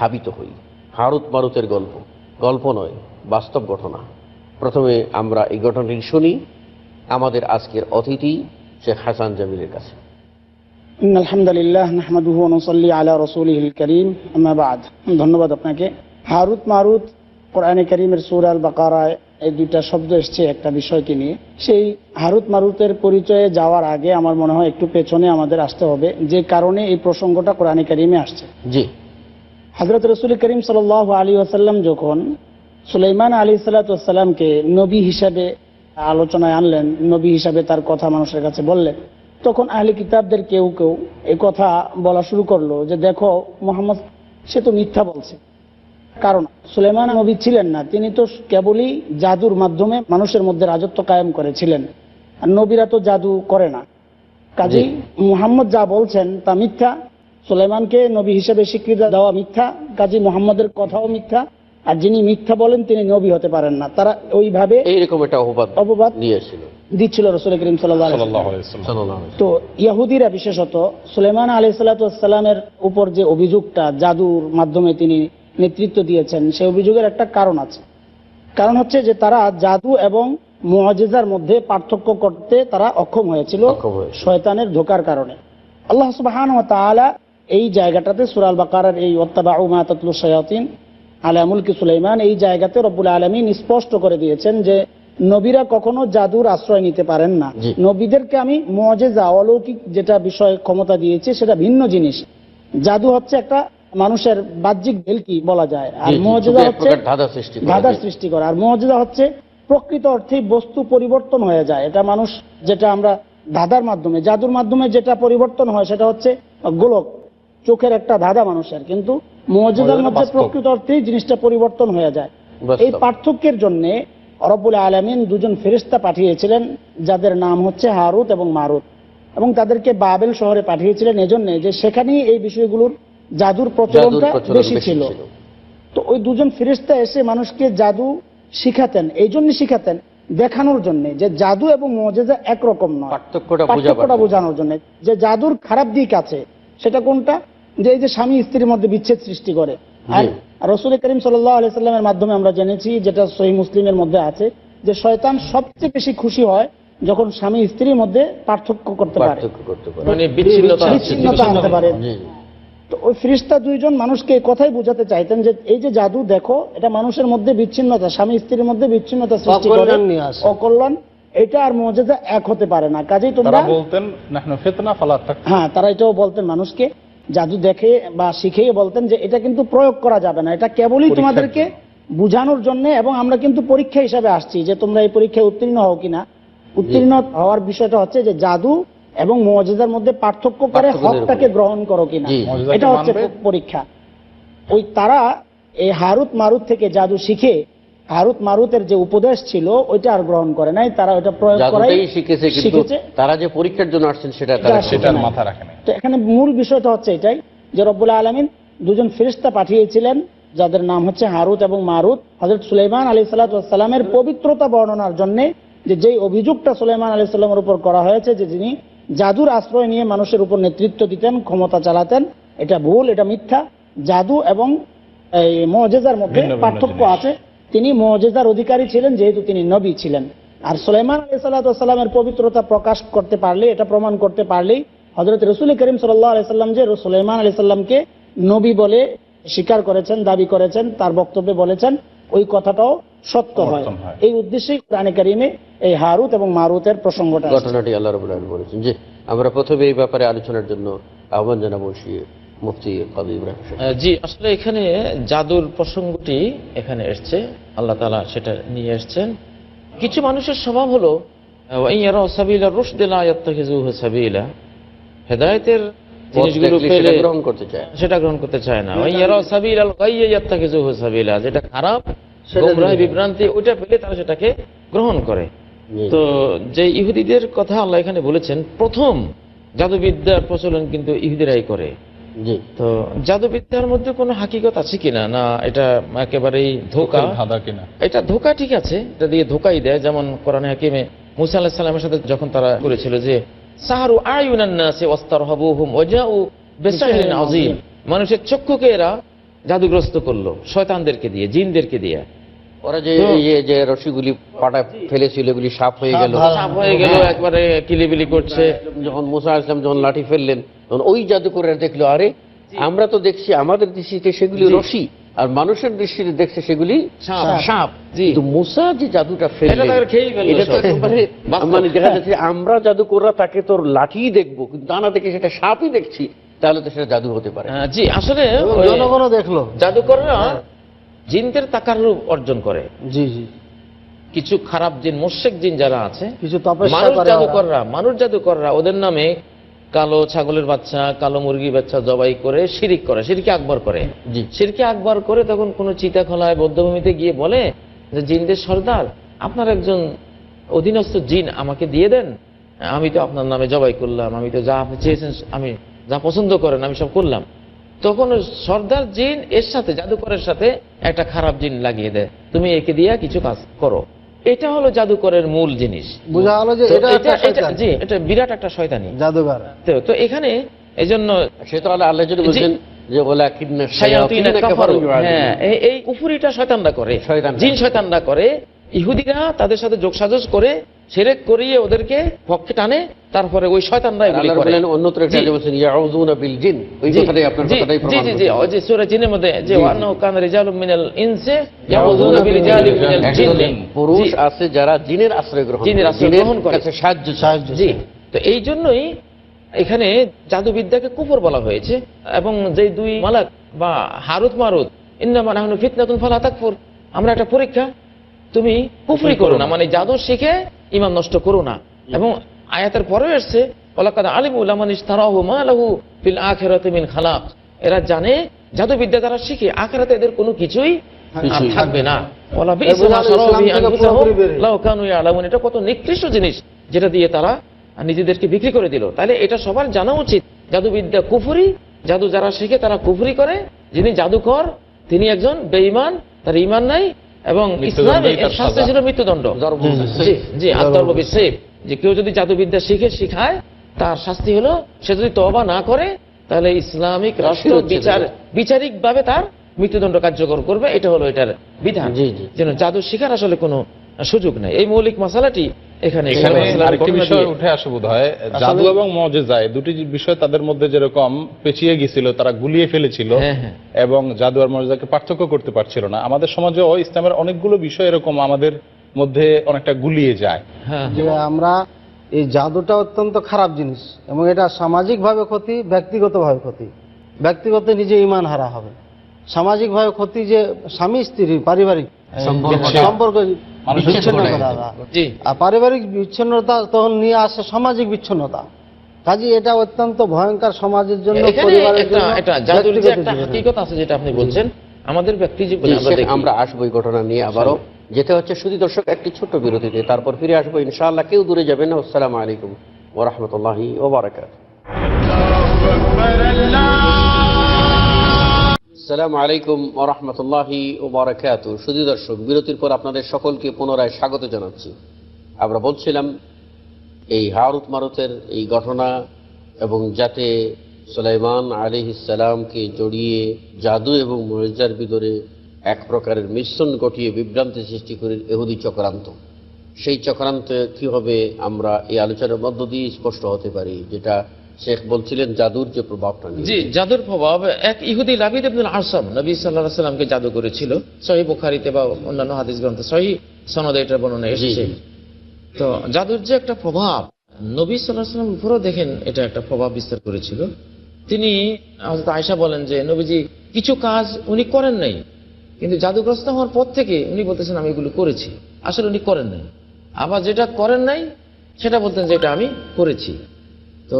ধাবিত হই। হারুত মারুতের গল্প। গল্প নয় বাস্তব ঘটনা। প্রথমে আমরা এই ঘটনাটি শুনি আমাদের আজকের অতিথি শেখ হাসান জামিলের কাছে। ইন আলহামদুলিল্লাহ নাহমাদুহু ওয়া আলা রাসূলিহিল কারীম ধন্যবাদ আপনাকে। হারুত মারুত কোরআনে কারীমের সূরা আল বাকারায় এই দুইটা শব্দ এসেছে একটা বিষয়কে নিয়ে। সেই হারুত মারুতের পরিচয়ে যাওয়ার আগে আমার মনে হয় একটু পেছনে আমাদের আসতে হবে। যে কারণে এই প্রসঙ্গটা কোরআনে কারীমে আসছে। জি। হজরত রসুল করিম সাল আলী আসাল্লাম যখন সুলাইমান আলী সাল্লাতামকে নবী হিসাবে আলোচনায় আনলেন নবী হিসাবে তার কথা মানুষের কাছে বললেন তখন আহলি কিতাবদের কেউ কেউ এই কথা বলা শুরু করল যে দেখো মোহাম্মদ সে তো মিথ্যা বলছে। কারণ সুলেমান নবী ছিলেন না তিনি তো কেবলই জাদুর মাধ্যমে মানুষের মধ্যে রাজত্ব কায়েম করেছিলেন। আর নবীরা তো জাদু করে না। কাজেই মুহাম্মদ যা বলছেন তা মিথ্যা সুলাইমানকে নবী হিসেবে স্বীকৃতি দেওয়া মিথ্যা কাজী মুহাম্মদের কথাও মিথ্যা আর যিনি মিথ্যা বলেন তিনি নবী হতে পারেন না। তারা ওইভাবে এইরকম একটা অপবাদ অপবাদ নিয়েছিল দিচ্ছিল রসুল করিম সাল্লাহ তো ইয়াহুদিরা বিশেষত সুলেমান আলি সাল্লাতামের উপর যে অভিযোগটা জাদুর মাধ্যমে তিনি নেতৃত্ব দিয়েছেন সেই অভিযোগের একটা কারণ আছে। কারণ হচ্ছে যে তারা জাদু এবং মুআজিজার মধ্যে পার্থক্য করতে তারা অক্ষম হয়েছিল শয়তানের ধোকার কারণে। আল্লাহ সুবাহান তাআলা এই জায়গাটাতে সুরাল বাকারার এই ওত্তাবাউ মা তাতলু শায়াতিন আলা মুলকি সুলাইমান এই জায়গাতে রব্বুল আলমিন স্পষ্ট করে দিয়েছেন যে নবীরা কখনো জাদুর আশ্রয় নিতে পারেন না। নবীদেরকে আমি মজেজা অলৌকিক যেটা বিষয় ক্ষমতা দিয়েছি সেটা ভিন্ন জিনিস। জাদু হচ্ছে একটা মানুষের বাহ্যিক ভেলকি বলা যায়। আর মজেজা হচ্ছে ধাঁধা সৃষ্টি করে আর মজেজা হচ্ছে প্রকৃত অর্থেই বস্তু পরিবর্তন হয়ে যায়। এটা মানুষ যেটা আমরা ধাঁধার মাধ্যমে জাদুর মাধ্যমে যেটা পরিবর্তন হয় সেটা হচ্ছে গোলক। চোখের একটা ধাঁধা মানুষের কিন্তু মজেদার মধ্যে প্রকৃত অর্থেই জিনিসটা পরিবর্তন হয়ে যায়। এই পার্থক্যের জন্য রব্বুল আলমিন দুজন ফেরিস্তা পাঠিয়েছিলেন যাদের নাম হচ্ছে হারুত এবং মারুত এবং তাদেরকে বাবেল শহরে পাঠিয়েছিলেন। এজন্য যে সেখানেই এই বিষয়গুলোর জাদুর প্রচলনটা বেশি ছিল। তো ওই দুজন ফেরিস্তা এসে মানুষকে জাদু শিখাতেন। এই জন্য শিখাতেন দেখানোর জন্য যে জাদু এবং মজেজা একরকম নয়। পার্থক্যটা বোঝানোর জন্য যে জাদুর খারাপ দিক আছে সেটা কোনটা? যে এই যে স্বামী স্ত্রীর মধ্যে বিচ্ছেদ সৃষ্টি করে। আর রসুল করিম সাল্লাহ আলাইস্লামের মাধ্যমে আমরা জেনেছি যেটা সহি মুসলিমের মধ্যে আছে যে শয়তান সবচেয়ে বেশি খুশি হয় যখন স্বামী স্ত্রীর মধ্যে পার্থক্য করতে পারে। পার্থক্য করতে পারে। মানে বিচ্ছিন্নতা আনতে পারে। তো ওই ফিরিস্তা দুইজন মানুষকে এই কথাই বোঝাতে চাইতেন যে এই যে জাদু দেখো এটা মানুষের মধ্যে বিচ্ছিন্নতা স্বামী স্ত্রীর মধ্যে বিচ্ছিন্নতা সৃষ্টি করে। অকল্যাণ এটা আর মজেজা এক হতে পারে না। কাজেই তোমরা বলতেন হ্যাঁ তারা এটাও বলতেন মানুষকে জাদু দেখে বা শিখেই বলতেন যে এটা কিন্তু প্রয়োগ করা যাবে না। এটা কেবলই তোমাদেরকে বুঝানোর জন্য এবং আমরা কিন্তু পরীক্ষা হিসাবে আসছি যে তোমরা এই পরীক্ষায় উত্তীর্ণ হও কিনা। উত্তীর্ণ হওয়ার বিষয়টা হচ্ছে যে জাদু এবং মজেদার মধ্যে পার্থক্য করে হকটাকে গ্রহণ করো কিনা। এটা হচ্ছে পরীক্ষা। ওই তারা এই হারুত মারুত থেকে জাদু শিখে হারুত মারুতের যে উপদেশ ছিল ওইটা আর গ্রহণ করে নাই। তারা ওইটা প্রয়োগ করাই শিখেছে কিন্তু তারা যে পরীক্ষার জন্য আসছেন সেটা তারা সেটা সেটার মাথা রাখে নাই। তো এখানে মূল বিষয়টা হচ্ছে এটাই যে রব্বুল আলমিন দুজন ফেরিস্তা পাঠিয়েছিলেন যাদের নাম হচ্ছে হারুত এবং মারুত। হজরত সুলাইমান আলী সাল্লামের পবিত্রতা বর্ণনার জন্য যে যেই অভিযোগটা সুলাইমান আলী সাল্লামের উপর করা হয়েছে যে যিনি জাদুর আশ্রয় নিয়ে মানুষের উপর নেতৃত্ব দিতেন ক্ষমতা চালাতেন এটা ভুল এটা মিথ্যা। জাদু এবং এই মজেজার মধ্যে পার্থক্য আছে। তিনি মজেজার অধিকারী ছিলেন যেহেতু তিনি নবী ছিলেন। আর সুলাইমান আলী সাল্লামের পবিত্রতা প্রকাশ করতে পারলে এটা প্রমাণ করতে পারলেই হজরত রসুল করিম সাল্লাহ আলাইসাল্লাম যে সুলাইমান আলী সাল্লামকে নবী বলে স্বীকার করেছেন দাবি করেছেন তার বক্তব্যে বলেছেন ওই কথাটাও সত্য হয়। এই উদ্দেশ্যেই কোরআনে কারিমে এই হারুত এবং মারুতের প্রসঙ্গটা ঘটনাটি আল্লাহ রবুল বলেছেন। জি আমরা প্রথমে এই ব্যাপারে আলোচনার জন্য আহ্বান জানাব সে মুফতি কাজী ইব্রাহিম জি আসলে এখানে জাদুর প্রসঙ্গটি এখানে এসছে। আল্লাহ তালা সেটা নিয়ে এসছেন। কিছু মানুষের স্বভাব হলো সাবিলা হেদায়তের সেটা গ্রহণ করতে চায়। না। সাবিল যেটা খারাপ। বিভ্রান্তি ওইটা পেলে তারা সেটাকে গ্রহণ করে। তো যে ইহুদিদের কথা আল্লাহ এখানে বলেছেন প্রথম জাদুবিদ্যার প্রচলন কিন্তু ইহুদিরাই করে। জি। তো জাদুবিদ্যার মধ্যে কোনো হাকিকত আছে কিনা? না এটা একেবারেই ধোকা। ধাঁধা কিনা? এটা ধোকা ঠিক আছে এটা দিয়ে ধোকাই দেয়। যেমন কোরআন হাকিমে মুসা আল্লাহ সাল্লামের সাথে যখন তারা করেছিল যে সাহারু আয়ুনান্নাসে ওয়াস্তারহাবুহুম ওয়াজাউ বিসাহরিন আযীম। মানুষের চক্ষুকে এরা জাদুগ্রস্ত করল শয়তানদেরকে দিয়ে জিনদেরকে দিয়ে। ওরা যে যে- রশিগুলি পাটা ফেলেছিল এগুলি সাপ হয়ে গেল। চাপ হয়ে গেল একবারে কিলিবিলি করছে। যখন মুসা ইসলাম যখন লাঠি ফেললেন তখন ওই জাদুকরেরা দেখল আরে আমরা তো দেখছি আমাদের দৃষ্টিতে সেগুলি রশি আর মানুষের দৃষ্টিতে দেখছে সেগুলি সাপ। সাপ। কিন্তু মুসা যে জাদুটা ফেললেন এটা তাকে খেয়েই ফেলল এটা তো সব। একেবারে বাস্তব। মানে দেখা যাচ্ছে আমরা জাদুকররা তাকে তোর লাঠি দেখব কিন্তু তা না দেখে সেটা সাপই দেখছি তাহলে তো সেটা জাদু হতে পারে। জি আসলে জনগণও দেখল। জাদুকররা জিনদের তাকার রূপ অর্জন করে। জি জি। কিছু খারাপ জিন মোশেক জিন যারা আছে কিছু মানুষ জাদুকররা মানুষ জাদুকররা ওদের নামে কালো ছাগলের বাচ্চা কালো মুরগি বাচ্চা জবাই করে শিরিক করে শিরকে আকবর করে। জি। শিরকে আকবর করে তখন কোনো চিতা খোলায় বৌদ্ধভূমিতে গিয়ে বলে যে জিনদের সর্দার আপনার একজন অধীনস্থ জিন আমাকে দিয়ে দেন। আমি তো আপনার নামে জবাই করলাম আমি তো যা আপনি চেয়েছেন আমি যা পছন্দ করেন আমি সব করলাম। তখন সর্দার জিন এর সাথে জাদুকরের সাথে একটা খারাপ জিন লাগিয়ে দেয়। তুমি একে দিয়ে কিছু কাজ করো। এটা হলো জাদুকরের মূল জিনিস। বোঝা হলো যে। জি এটা বিরাট একটা শয়তানি। জাদুঘর। তো এখানে এই জন্য সে তো আল্লাহ যদি বলছেন যে বলে কিন্না শায়াতিনা কাফারু, হ্যাঁ এই- কুফুরিটা শয়তানরা করে। জিন শয়তানরা করে। ইহুদিরা তাদের সাথে যোগসাজস করে। সেরেক করিয়ে ওদেরকে পক্ষে টানে তারপরে ওই শয়তানরা এগুলি করে। অন্যত্র একটা বলছেন ইয়াউযুনা বিল জিন। ওই কথাটাই আপনার কথাটাই প্রমাণ জি জি ওই যে সূরা জিনের মধ্যে যে জি। ওয়ান্নাহু রিজালুম মিনাল ইনসি ইয়াউযুনা বিরিজালিম মিনাল একজন পুরুষ আছে যারা জিনের আশ্রয় গ্রহণ জিনের আশ্রয় গ্রহণ করে। সাহায্য সাহায্য জি। তো এই জন্যই এখানে জাদুবিদ্যাকে কুফর বলা হয়েছে এবং যে দুই মালাক বা হারুত মারুত ইন্নামা নাহনু ফিতনাতুন ফালা তাকফুর আমরা একটা পরীক্ষা তুমি কুফরি করো না। মানে জাদু শিখে ইমান নষ্ট করো না। এবং আয়াতের পরে এসছে ওলাকাদ আলিমুল আমান ইশতারাহু মা লাহু ফিল আখিরাতি মিন খালাক। এরা জানে জাদুবিদ্যা তারা শিখে আখিরাতে এদের কোনো কিছুই আর থাকবে না। এটা কত নিকৃষ্ট জিনিস যেটা দিয়ে তারা নিজেদেরকে বিক্রি করে দিল। তাহলে এটা সবার জানা উচিত। জাদুবিদ্যা কুফুরি জাদু যারা শিখে তারা কুফুরি করে। যিনি জাদুকর তিনি একজন বেঈমান তার ইমান নাই। এবং ইসলামে এর শাস্তি ছিল মৃত্যুদণ্ড। জি সেফ যে কেউ যদি জাদুবিদ্যা শিখে শিখায় তার শাস্তি হলো সে যদি তবা না করে তাহলে ইসলামিক রাষ্ট্র বিচার বিচারিকভাবে বিচারিক ভাবে তার মৃত্যুদণ্ড কার্যকর করবে। এটা হলো এটার বিধান। যেন জাদু শিখার আসলে কোনো সুযোগ নাই। এই মৌলিক মশালাটি এখানে এখানে আরেকটি বিষয় উঠে আসে বোধ জাদু এবং মজেজায় দুটি বিষয় তাদের মধ্যে যেরকম পেঁচিয়ে গেছিল তারা গুলিয়ে ফেলেছিল হ্যাঁ, হ্যাঁ। এবং জাদু আর মজেজাকে পার্থক্য করতে পারছিল না। আমাদের সমাজেও ইসলামের অনেকগুলো বিষয় এরকম আমাদের মধ্যে অনেকটা গুলিয়ে যায়। হ্যাঁ। যে আমরা এই জাদুটা অত্যন্ত খারাপ জিনিস এবং এটা সামাজিকভাবে ক্ষতি ব্যক্তিগতভাবে ক্ষতি। ব্যক্তিগত নিজে ইমান হারা হবে। সামাজিকভাবে ক্ষতি যে স্বামী স্ত্রী পারিবারিক সম্পর্ক। পারিবারিক বিচ্ছিন্নতা তখন নিয়ে আসে সামাজিক বিচ্ছিন্নতা। কাজে এটা অত্যন্ত ভয়ঙ্কর সমাজের জন্য আছে যেটা আপনি বলছেন। আমাদের ব্যক্তি জীবনে আমরা আসব এই ঘটনা নিয়ে আবারও। যেতে হচ্ছে শুধু দর্শক একটি ছোট্ট বিরতিতে তারপর ফিরে আসব ইনশাআল্লাহ। কেউ দূরে যাবেন না। আসসালামু আলাইকুম ওরহমতুল্লাহি ওবরাকাত আসসালামু আলাইকুম ওরহমতুল্লাহি ওবরাকাত শুধু দর্শক, বিরতির পর আপনাদের সকলকে পুনরায় স্বাগত জানাচ্ছি। আমরা বলছিলাম, এই হারুত মারুতের এই ঘটনা এবং যাতে সুলাইমান আলী ইসালামকে জড়িয়ে জাদু এবং মরিজার ভিতরে এক প্রকারের মিশ্রণ ঘটিয়ে বিভ্রান্তি সৃষ্টি করে এহুদি চক্রান্ত। সেই চক্রান্তে কীভাবে আমরা এই আলোচনার মধ্য দিয়ে স্পষ্ট হতে পারি, যেটা শেখ বলছিলেন জাদুর যে প্রভাবটা জি জাদুর প্রভাব এক ইহুদি লাবিদ আব্দুল আরসাম নবী সাল্লাহ সাল্লামকে জাদু করেছিল। সহি বুখারিতে বা অন্যান্য হাদিস গ্রন্থে সহি সনদে এটার বর্ণনা এসেছে। তো জাদুর যে একটা প্রভাব নবী সাল্লাহ সাল্লাম উপরও দেখেন এটা একটা প্রভাব বিস্তার করেছিল। তিনি হযরত আয়সা বলেন যে নবীজি কিছু কাজ উনি করেন নাই কিন্তু জাদুগ্রস্ত হওয়ার পর থেকে উনি বলতেছেন আমি এগুলো করেছি। আসলে উনি করেন নাই। আবার যেটা করেন নাই সেটা বলতেন যে এটা আমি করেছি। তো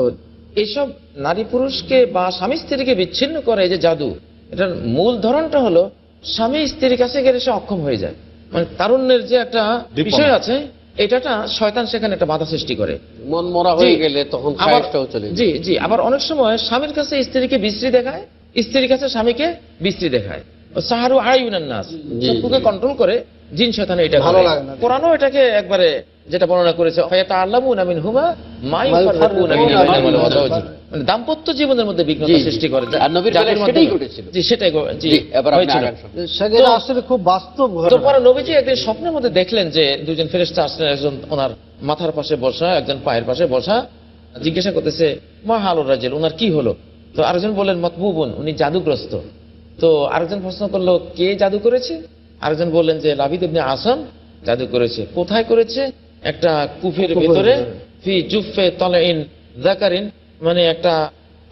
এইসব নারী পুরুষকে বা স্বামী স্ত্রীকে বিচ্ছিন্ন করে যে জাদু এটার মূল ধরনটা হলো স্বামী স্ত্রীর কাছে গেলে সে অক্ষম হয়ে যায়। মানে তারুণ্যের যে একটা বিষয় আছে এটাটা শয়তান সেখানে একটা বাধা সৃষ্টি করে। মন মরা হয়ে গেলে তখন জি জি। আবার অনেক সময় স্বামীর কাছে স্ত্রীকে বিশ্রী দেখায় স্ত্রীর কাছে স্বামীকে বিশ্রী দেখায়। সাহারু আড়াইউনান নাস চক্ষুকে কন্ট্রোল করে জিন শয়তানে এটা ভালো লাগে না। কোরআনও এটাকে একবারে যেটা বর্ণনা করেছে। মানে দাম্পত্য জীবনের মধ্যে বিঘ্নতা। সৃষ্টি করে আর নবীর যাদের বেলায় সেটাই মাধ্যমে- ঘটেছিল। জি সেটাই ঘ- জি জি, এবার আপনি হয়েছিল। আগান শুনুন। সেগুলো তো- আসলে খুব বাস্তব তো নবীজি একদিন স্বপ্নের মধ্যে দেখলেন যে দুজন ফেরেশতা আসলেন একজন ওনার মাথার পাশে বসা একজন পায়ের পাশে বসা জিজ্ঞাসা করতেছে মা হালুর রাজেল ওনার কি হলো তো আরেকজন বললেন মতবুবুন উনি জাদুগ্রস্ত তো আরেকজন প্রশ্ন করল কে জাদু করেছে আরেকজন বললেন যে লাবিদ ইবনে আসাম জাদু করেছে কোথায় করেছে একটা কুফের ভিতরে ফি জুফে তলাইন জাকারিন মানে একটা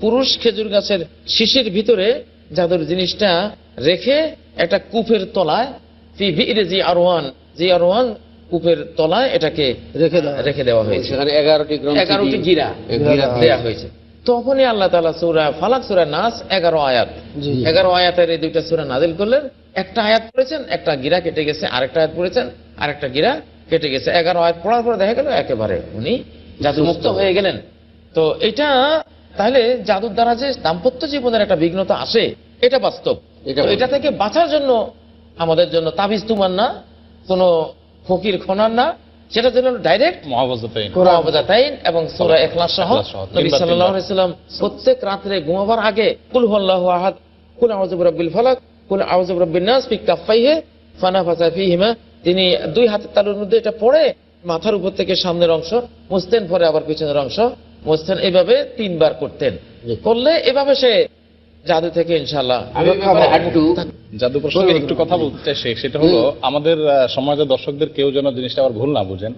পুরুষ খেজুর গাছের শিশির ভিতরে জাদুর জিনিসটা রেখে একটা কূপের তলায় ফি বিরে জি আরওয়ান জি আরওয়ান কূপের তলায় এটাকে রেখে দেওয়া রেখে দেওয়া হয়েছে। এগারোটি এগারোটি গিরা দেয়া হয়েছে। তখনই আল্লাহ তালা সুরা ফালাক সুরা নাস এগারো আয়াত। এগারো আয়াতের এই দুইটা সুরা নাজিল করলেন। একটা আয়াত পড়েছেন একটা গিরা কেটে গেছে আরেকটা আয়াত পড়েছেন আরেকটা গিরা কেটে গেছে। এগারো আয়াত পড়ার পরে দেখা গেল একেবারে উনি জাদুমুক্ত হয়ে গেলেন। তো এটা তাহলে জাদুর দ্বারা যে দাম্পত্য জীবনের একটা বিঘ্নতা আসে এটা বাস্তব। এটা থেকে বাঁচার জন্য আমাদের জন্য তাবিজ তুমার না কোন ফকির খনার না সেটা জন্য ডাইরেক্ট মহাবজাতাইন। এবং সূরা ইখলাস সহ নবী সাল্লাম প্রত্যেক রাত্রে ঘুমাবার আগে কুল হুয়াল্লাহু আহাদ কুল আউযু বিরাব্বিল ফালাক কুল আউযু বিরাব্বিন নাস ফি কাফাইহি ফানাফাসা ফীহিমা তিনি দুই হাতের তালুর মধ্যে এটা পড়ে মাথার উপর থেকে সামনের অংশ মুছতেন পরে আবার পিছনের অংশ মুছতেন। এইভাবে তিনবার করতেন। করলে এভাবে সে জাদু থেকে একটু জাদু প্রসঙ্গে একটু কথা বলতে চাই সেটা হলো আমাদের সমাজের দর্শকদের কেউ যেন জিনিসটা আবার ভুল না বুঝেন।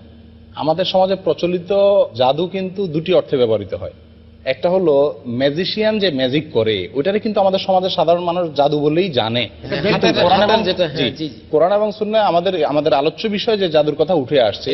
আমাদের সমাজে প্রচলিত জাদু কিন্তু দুটি অর্থে ব্যবহৃত হয়। একটা হলো ম্যাজিশিয়ান যে ম্যাজিক করে ওইটারে কিন্তু আমাদের সমাজের সাধারণ মানুষ জাদু বলেই জানে। কোরআন এবং হ্যাঁ। কোরআন এবং সুন্নাহ আমাদের আমাদের আলোচ্য বিষয় যে জাদুর কথা উঠে আসছে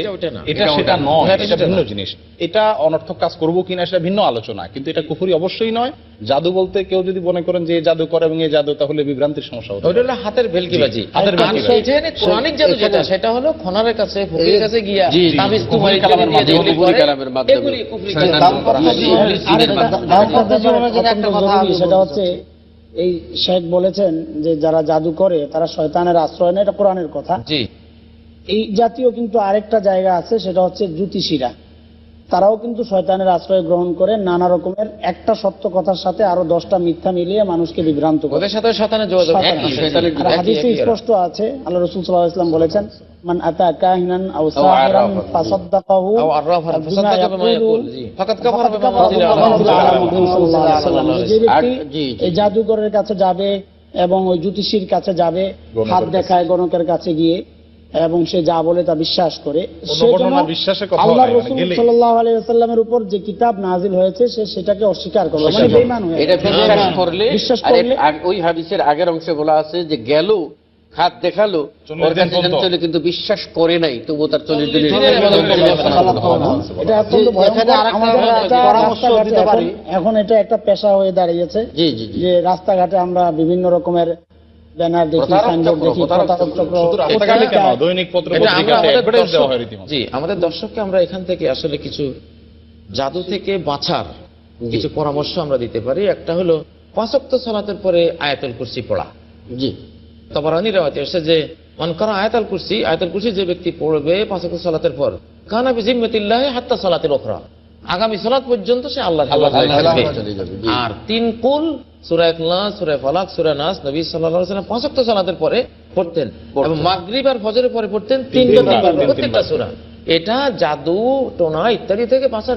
এটা সেটা নয় এটা ভিন্ন জিনিস। এটা অনর্থক কাজ করব কিনা সেটা ভিন্ন আলোচনা কিন্তু এটা কুফুরি অবশ্যই নয়। জাদু বলতে কেউ যদি মনে করেন যে জাদু করে এবং এই জাদু তাহলে বিভ্রান্তির সমস্যা হতে পারে। হলো হাতের ভেলকিবাজি হাতের আর ভেলকিবাজি। কোরআনিক জাদু যেটা সেটা হলো খনারের কাছে ফকিরের কাছে গিয়া তাবিজ কুফরি কালামের মাধ্যমে, কুফরি কালামের মাধ্যমে। এগুলি কুফরি কালাম করা হয়। একটা কথা সেটা হচ্ছে এই শেখ বলেছেন যে যারা জাদু করে তারা শয়তানের আশ্রয় নেয় এটা কোরআনের কথা এই জাতীয় কিন্তু আরেকটা জায়গা আছে সেটা হচ্ছে জ্যোতিষীরা তারাও কিন্তু শয়তানের আশ্রয় গ্রহণ করে নানা রকমের একটা সত্য কথার সাথে আরও দশটা মিথ্যা মিলিয়ে মানুষকে বিভ্রান্ত করে হাদিসে স্পষ্ট আছে আল্লাহ রসুল সাল্লাল্লাহু আলাইহি ওয়াসাল্লাম বলেছেন মান আতা কাহিনান আও আও সাহিরান আরাফান। আও আররাফান বিমা বিমা ইয়াকুল, জি। কাফারা বিমা উনজিলা আলা মুহাম্মাদিন মুহাম্মাদিন সাল্লাল্লাহু আলাইহি ওয়াসাল্লাম। যে ব্যক্তি আর- জি, জি। এই জাদুঘরের কাছে যাবে এবং ওই জ্যোতিষীর কাছে যাবে হাত দেখায় গণকের কাছে গিয়ে এবং সে যা বলে তা বিশ্বাস করে। আল্লাহ রসুল উপর যে কিতাব নাজিল হয়েছে সে সেটাকে অস্বীকার করল মানে বেঈমান হয়ে বিশ্বাস করলে বিশ্বাস করলে ওই হাদিসের আগের অংশে বলা আছে যে গেল হাত দেখাল কিন্তু বিশ্বাস করে নাই তবু তার চল্লিশ দিনের এখানে এটা একটা পেশা হয়ে দাঁড়িয়েছে যে রাস্তাঘাটে আমরা বিভিন্ন রকমের ব্যানার দেখি সাইনবোর্ড দেখি দৈনিক পত্র হয় জি আমাদের দর্শককে আমরা এখান থেকে আসলে কিছু জাদু থেকে বাঁচার কিছু পরামর্শ আমরা দিতে পারি। একটা হলো পাঁচক্ত সালাতের পরে আয়াতুল কুরসি পড়া। জি। তবরানি রেওয়াতে এসেছে যে মান করা আয়াতাল কুরসি আয়াতুল কুরসি যে ব্যক্তি পড়বে পাঁচক্ত সালাতের পর কানা বিজিম্মতিল্লাহ হাত্তা সালাতের ওখরা আগামী সালাত পর্যন্ত সে আল্লাহ আর তিন কুল সুরা ইখলাস সুরা সুরা নাস নবী সাল্লাল্লাহু আলাইহি সালাতের পরে পড়তেন পড়তেন। এবং মাগরিব আর ফজরের পরে পড়তেন তিনবার তিনবার, তিনবার তিনবার, প্রত্যেকটা তিনবার। এটা জাদু টোনা ইত্যাদি থেকে বাঁচার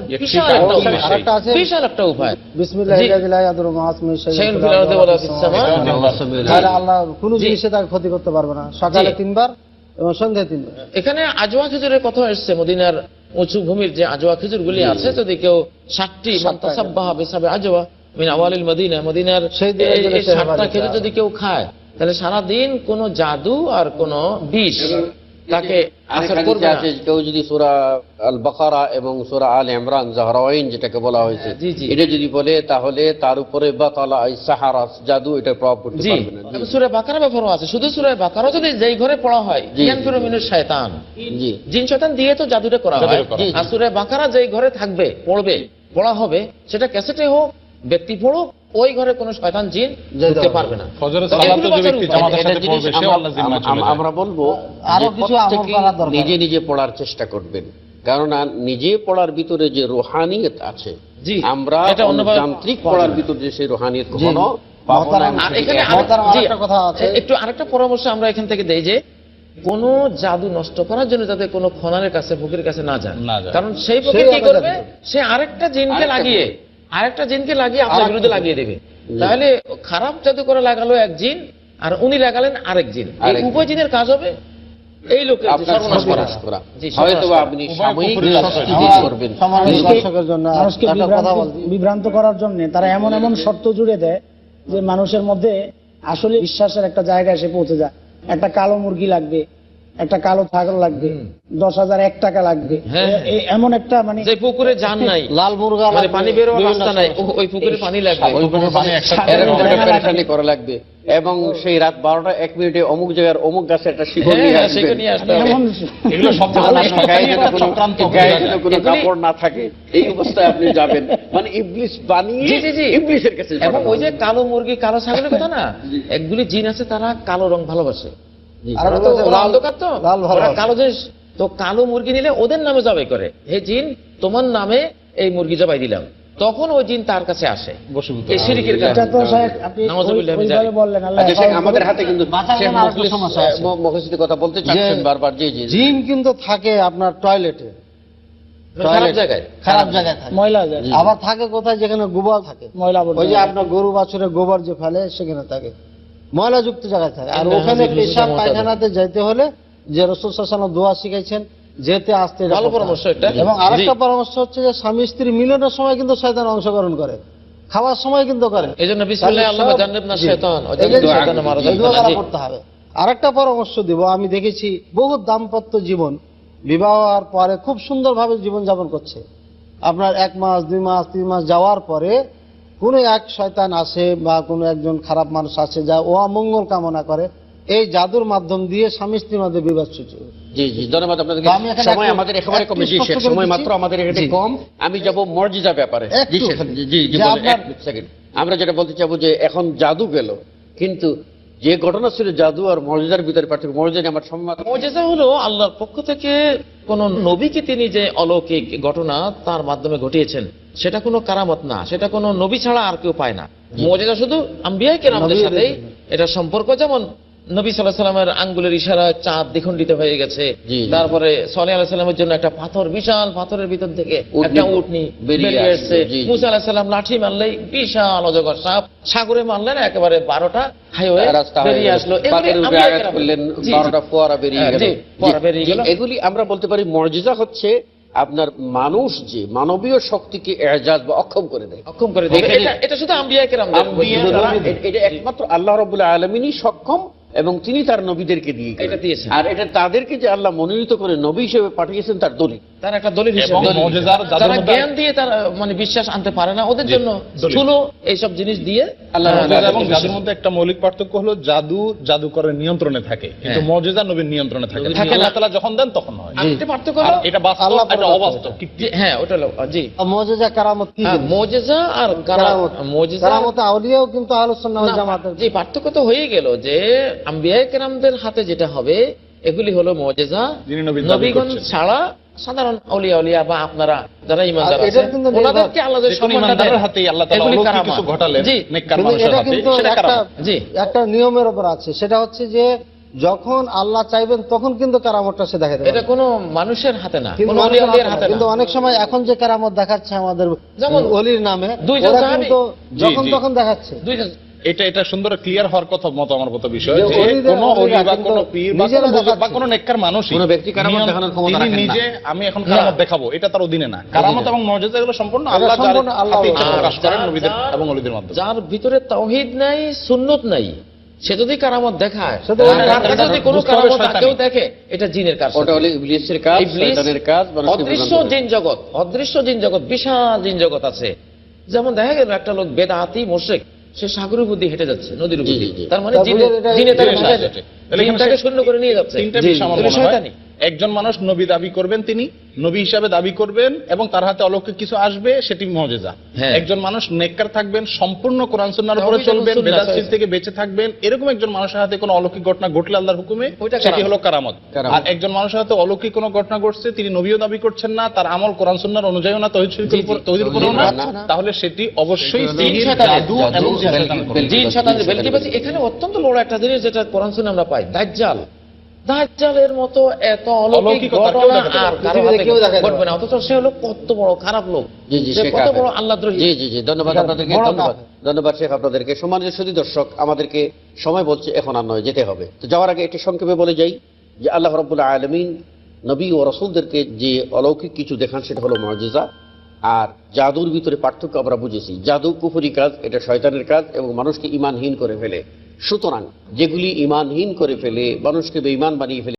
বিশাল একটা উপায়। আল্লাহ কোনো। জিনিসে তাকে ক্ষতি করতে পারবে না। সকালে তিনবার এবং সন্ধ্যায় তিনবার। এখানে আজওয়া খেজুরের কথা এসছে মদিনার উঁচু ভূমির যে আজোয়া খেজুর গুলি আছে যদি কেউ ষাটটি বেসাবে আজওয়া মিন আওয়ালিল মদিনা মদিনার ষাটটা খেজুর যদি কেউ খায় তাহলে সারাদিন কোন জাদু আর কোনো বিষ তাকে আরেক করবে আছে কেউ যদি সূরা আল বাকারা এবং সূরা আল ইমরান যেটাকে বলা হয়েছে জি। এটা যদি বলে তাহলে তার উপরে সাহারা জাদু এটা প্রভাব জি। পারবে না। সুরে বাকারা ব্যাপারও আছে। শুধু সুরে বাকারা যদি যেই ঘরে পড়া হয় জি, জ্ঞান শয়তান জি। জিন শয়তান দিয়ে তো জাদুটা করা হয়। জাদুটা করা হয়। আর সুরে বাকারা যেই ঘরে থাকবে পড়বে পড়া হবে সেটা ক্যাসেটে হোক ব্যক্তি পড়ুক ওই ঘরে কোনো শয়তান জিন যেতে পারবে না। আমরা- বলব আরও কিছু। নিজে নিজে পড়ার চেষ্টা করবেন। কেননা নিজে পড়ার ভিতরে যে রোহানিয়ত আছে আমরা যান্ত্রিক পড়ার ভিতরে সেই রোহানিয়ত কখনো। একটু আরেকটা পরামর্শ আমরা এখান থেকে দেই যে কোন জাদু নষ্ট করার জন্য যাতে কোনো খনারের কাছে ফকিরের কাছে না যান কারণ সেই ফকির কি করবে? সে আরেকটা জিনকে লাগিয়ে আরেকটা জিনকে লাগিয়ে আপনার বিরুদ্ধে লাগিয়ে দেবে। তাহলে খারাপ জাদু করে লাগালো এক জিন আর উনি লাগালেন আরেক জিন। উভয় জিনের কাজ হবে এই লোকের সর্বনাশ করা। হয়তো আপনি সাময়িক বিভ্রান্ত- করার জন্য তারা এমন এমন শর্ত জুড়ে দেয় যে মানুষের মধ্যে আসলে বিশ্বাসের একটা জায়গা এসে পৌঁছে যায়। একটা কালো মুরগি লাগবে একটা কালো ছাগল লাগবে দশ হাজার এক টাকা লাগবে। হ্যাঁ, এ- এমন একটা মানে যে পুকুরে যান নাই লাল মুরগা মানে পানি বিভিন্ন রাস্তা নাই ওই পুকুরে পানি লাগবে। ওই পানি একসাথে করা লাগবে। এবং সেই রাত বারোটা এক মিনিটে অমুক জায়গার অমুক গাছে একটা শিকড় হ্যাঁ, নিয়ে হ্যাঁ, আসবেন। সেটা নিয়ে আসতে হবে। এমন এগুলো সব আপনার গায়ে যেন কোনো- কাপড় না থাকে এই অবস্থায় আপনি যাবেন। মানে ইবলিশ বানিয়ে। ইবলিশের কাছে এবং ওই যে কালো মুরগি কালো ছাগলের কথা না একগুলি জিন আছে তারা কালো রং ভালোবাসে। তো। কালো জিনিস তো কালো মুরগি নিলে ওদের নামে জবাই করে। হে জিন তোমার নামে এই মুরগি জবাই দিলাম। তখন ওই জিন তার কাছে আসে। মিন আচ্ছা, আমাদের হাতে কিন্তু কথা বলতে বারবার। জিন কিন্তু থাকে আপনার টয়লেটে। খারাপ জায়গায়? খারাপ জায়গায় থাকে। ময়লা আবার থাকে কোথায়? যেখানে গোবর থাকে। ময়লা ওই যে আপনার গরু বাছুরের গোবর যে ফেলে সেখানে থাকে। ময়লাযুক্ত জায়গায় থাকে। আর ওখানে পেশাব পায়খানাতে যাইতে হলে যে রসুল শাসন দোয়া শিখাইছেন যেতে আসতে ভালো পরামর্শ এটা। এবং আরেকটা। পরামর্শ হচ্ছে যে স্বামী স্ত্রী মিলনের সময় কিন্তু শয়তান অংশগ্রহণ করে। খাওয়ার সময় কিন্তু করে। এই জন্য। করতে হবে। আরেকটা পরামর্শ দিব। আমি দেখেছি বহু দাম্পত্য জীবন বিবাহ হওয়ার পরে খুব সুন্দরভাবে জীবন যাপন করছে। আপনার এক মাস দুই মাস তিন মাস যাওয়ার পরে কোনো এক শয়তান আসে বা কোনো একজন খারাপ মানুষ আসে যা ও অমঙ্গল কামনা করে এই জাদুর মাধ্যম দিয়ে স্বামী স্ত্রীর মধ্যে বিবাদ সৃষ্টি জি জি ধন্যবাদ এখানে সময় আমাদের একেবারে কমে জি শেষ। সময় মাত্র আমাদের এখানে কম। আমি যাব মর্যাদা ব্যাপারে। জি জি জি সেকেন্ড আমরা যেটা বলতে চাবো যে এখন জাদু গেল কিন্তু যে ঘটনা ছিল জাদু আর মর্যাদার ভিতরে পার্থক্য মর্যাদা আমার সময় মাত্র মজেজা হলো আল্লাহর পক্ষ থেকে কোন নবীকে তিনি যে অলৌকিক ঘটনা তার মাধ্যমে ঘটিয়েছেন। সেটা কোনো কারামত না সেটা কোনো নবী ছাড়া আর কেউ পায় না। মজেজা শুধু আম্বিয়াই কেরামদের সাথেই। এটা সম্পর্ক যেমন নবী সাল্লাহ সাল্লামের আঙ্গুলের ইশারা চাঁদ দ্বিখণ্ডিত হয়ে গেছে। তারপরে সাল্লাহ আল্লাহ সাল্লামের জন্য একটা পাথর বিশাল পাথরের ভিতর থেকে একটা উটনি বেরিয়ে এসছে। মুসা আলাহ সাল্লাম লাঠি মারলেই বিশাল অজগর সাপ সাগরে মারলেন একেবারে বারোটা হ্যাঁ। এগুলি আমরা বলতে পারি মর্যাদা হচ্ছে আপনার মানুষ যে মানবীয় শক্তিকে এজাজ বা অক্ষম করে দেয়। অক্ষম করে দেয়। এটা শুধু এটা একমাত্র আল্লাহ রবুল্লাহ আলমিনই সক্ষম এবং তিনি তার নবীদেরকে দিয়ে এটা দিয়েছেন। আর এটা তাদেরকে যে আল্লাহ মনোনীত করে নবী হিসেবে পাঠিয়েছেন তার দলিল। তার একটা দলিল যারা জ্ঞান দিয়ে তার মানে বিশ্বাস আনতে পারে না ওদের জন্য। এইসব জিনিস দিয়ে হ্যাঁ, মজেজা এবং জাদুর মধ্যে একটা মৌলিক পার্থক্য হলো জাদু জাদুকরের নিয়ন্ত্রণে থাকে। কিন্তু হ্যাঁ। মজেজা নবীর নিয়ন্ত্রণে থাকে। নিয়ন্ত্রণে- আল্লাহ তাআলা যখন দেন তখন হয়। পার্থক্য হলো এটা বাস্তব আল্লাহ এটা অবাস্তব। হ্যাঁ ওটা জি। মজেজা কারামত কি হ্যাঁ, আর কারামত। মোজেজা কারামতে আউলিয়াও কিন্তু আলোচনা জামাতের। জি পার্থক্য তো হয়ে গেল যে আম্বিয়া কেরামদের হাতে যেটা হবে এগুলি হলো মজেজা। যিনি নবীগণ ছাড়া সাধারণ বা আপনারা যারা ইমানদার আছেন কিন্তু ওনাদেরকে আল্লাহ দেন, হাতেই আল্লাহ তাআলা অলৌকিক কিছু ঘটালেন নেককার মানুষের হাতে সেটা কারামত জি। একটা নিয়মের উপর আছে। সেটা হচ্ছে যে যখন আল্লাহ চাইবেন তখন কিন্তু কারামতটা সে দেখাতে এটা কোনো মানুষের হাতে না কিন্তু কোনো মানুষের হাতে না। কিন্তু অনেক সময় এখন যে কারামত দেখাচ্ছে আমাদের যেমন অলির নামে দুইজন সাহাবী। যখন তখন দেখাচ্ছে। দুইজন এটা এটা সুন্দর ক্লিয়ার হওয়ার কথা মতো আমার মতো বিষয় কোনো অলি বা কোনো পীর বা কোনো নেককার মানুষ কোনো ব্যক্তি কারামত দেখানোর ক্ষমতা রাখেন না। নিজে আমি এখন কারামত দেখাবো। এটা তার অধীনে না। কারামত এবং মর্যাদা এগুলো সম্পূর্ণ আল্লাহ যার আল্লাহ হাতে ইচ্ছা প্রকাশ করেন নবীদের এবং অলিদের মাধ্যমে। যার ভিতরে তাওহীদ নাই সুন্নত নাই সে যদি কারামত দেখায় যদি কোনো কারামত কেউ দেখে এটা জিনের কাজ। ওটা হলো ইবলিসের কাজ শয়তানের কাজ অদৃশ্য জিন জগৎ অদৃশ্য জিন জগৎ বিশাল জিন জগৎ আছে। যেমন দেখা গেল একটা লোক বেদাতি মোশেক সে সাগরের বুদ্ধি হেঁটে যাচ্ছে নদীর উপর জি। তার মানে জিনে তাকে দেয়। শূন্য করে নিয়ে যাচ্ছে। শয়তানি একজন মানুষ নবী দাবি করবেন তিনি নবী হিসাবে দাবি করবেন এবং তার হাতে অলৌকিক কিছু আসবে সেটি মজেজা হ্যাঁ। একজন মানুষ নেককার থাকবেন সম্পূর্ণ কোরআন সুন্নাহর উপরে চলবেন শিরক থেকে বেঁচে থাকবেন এরকম একজন মানুষের হাতে কোনো অলৌকিক ঘটনা ঘটলে আল্লাহর হুকুমে সেটি। হলো কারামত। আর একজন মানুষের হাতে অলৌকিক কোনো ঘটনা ঘটছে তিনি নবীও দাবি করছেন না তার আমল কোরআন সুন্নাহর অনুযায়ী না তৌহিদ শরীফের জি, জি। উপর না। তাহলে সেটি অবশ্যই জাদু এবং এখানে অত্যন্ত বড় একটা জিনিস যেটা কোরআন শুনে আমরা পাই দাজ্জাল দাজ্জালের মতো এত অলৌকিক ঘটনা আর কারও হাতে ঘটবে না। অথচ সে হলো কত বড় খারাপ লোক। জি জি সে কত। বড় আল্লাহদ্রোহী জি জি জি ধন্যবাদ আপনাদেরকে ধন্যবাদ। ধন্যবাদ শেখ আপনাদেরকে। সমাজের সুদী দর্শক আমাদেরকে সময় বলছে এখন আর নয় যেতে হবে। তো যাওয়ার আগে একটি সংক্ষেপে বলে যাই যে আল্লাহ রব্বুল্লাহ আলমিন নবী ও রসুলদেরকে যে অলৌকিক কিছু দেখান সেটা হলো মর্যাদা আর জাদুর ভিতরে পার্থক্য আমরা বুঝেছি। জাদু কুফুরি কাজ এটা শয়তানের কাজ এবং মানুষকে ইমানহীন করে ফেলে। সুতরাং যেগুলি ইমানহীন করে ফেলে মানুষকে বেঈমান বানিয়ে ফেলে